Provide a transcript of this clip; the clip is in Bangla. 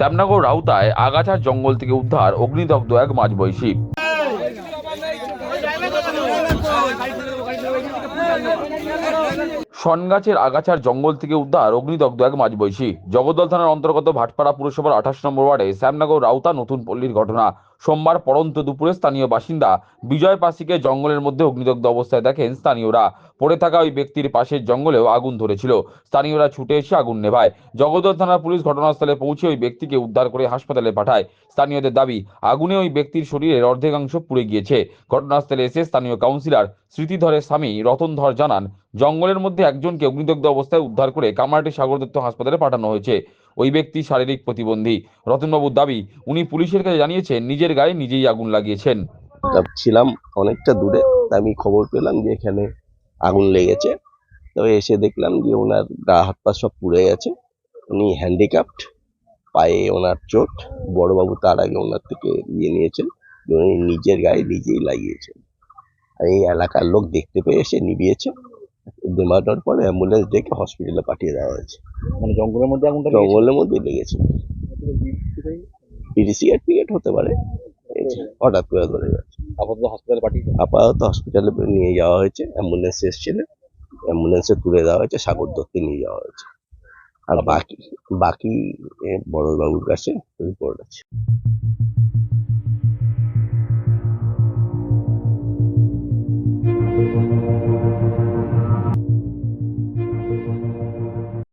শ্যামনগর রাউতায় আগাছার জঙ্গল থেকে উদ্ধার অগ্নিদগ্ধ এক মাঝবয়সী। সনগাছের আগাছার জঙ্গল থেকে উদ্ধার অগ্নিদগ্ধ এক মাঝবয়সী। জগদ্দল থানার অন্তর্গত ভাটপাড়া পুরসভার আঠাশ নম্বর ওয়ার্ডে শ্যামনগর রাউতা নতুন পল্লীর ঘটনা। সোমবার পড়ন্ত দুপুরে স্থানীয় বাসিন্দা বিজয় পাসিকে জঙ্গলের মধ্যে অগ্নিদগ্ধ অবস্থায় দেখেন স্থানীয়রা। পড়ে থাকা ওই ব্যক্তির পাশের জঙ্গলেও আগুন ধরেছিল। স্থানীয়রা ছুটে এসে আগুন নেভায়। জগদ্দল থানার পুলিশ ঘটনাস্থলে পৌঁছে ওই ব্যক্তিকে উদ্ধার করে হাসপাতালে পাঠায়। স্থানীয়দের দাবি, আগুনে ওই ব্যক্তির শরীরের অর্ধেকাংশ পুড়ে গিয়েছে। ঘটনাস্থলে এসে স্থানীয় কাউন্সিলর স্মৃতিধরের স্বামী রতন ধর জানান, জঙ্গলের মধ্যে একজনকে অগ্নিদগ্ধ অবস্থায় উদ্ধার করে কামারহাটি সাগর দত্ত হাসপাতালে পাঠানো হয়েছে। ওই ব্যক্তি শারীরিক প্রতিবন্ধী। রতনবাবুর দাবি, উনি পুলিশের কাছে জানিয়েছেন, নিজের গায়ে নিজেই আগুন লাগিয়েছেন। ছিলাম অনেকটা দূরে আমি খবর পেলাম যে এখানে আগুন লেগেছে। তবে এসে দেখলাম যে ওনার গা হাত পা সব পুড়ে গেছে। উনি হ্যান্ডিক্যাপ্ট, পায়ে ওনার চোট, বড়বাবু তার আগে ওনার থেকে ইয়ে নিয়েছেন উনি নিজের গায়ে নিজেই লাগিয়েছেন। এই এলাকার লোক দেখতে পেয়ে এসে নিভিয়েছে দেমাটার পরে অ্যাম্বুলেন্স ডেকে হসপিটালে পাঠিয়ে দেওয়া হয়েছে। মানে জঙ্গলের মধ্যে আগুনটা জঙ্গলের মধ্যে লেগেছে। পিডিসি সার্টিফিকেট হতে পারে। হঠাৎ করে ধরে যাচ্ছে। আপাতত হসপিটালে পাঠিয়েছে আপাতত হসপিটালে নিয়ে যাওয়া হয়েছে। অ্যাম্বুলেন্স এসেছিল। অ্যাম্বুলেন্সে তুলে দেওয়া হয়েছে। সাগর দত্তে নিয়ে যাওয়া হয়েছে। আর বাকি বাকি এ, বড়বাবুর কাছে রিপোর্ট আছে।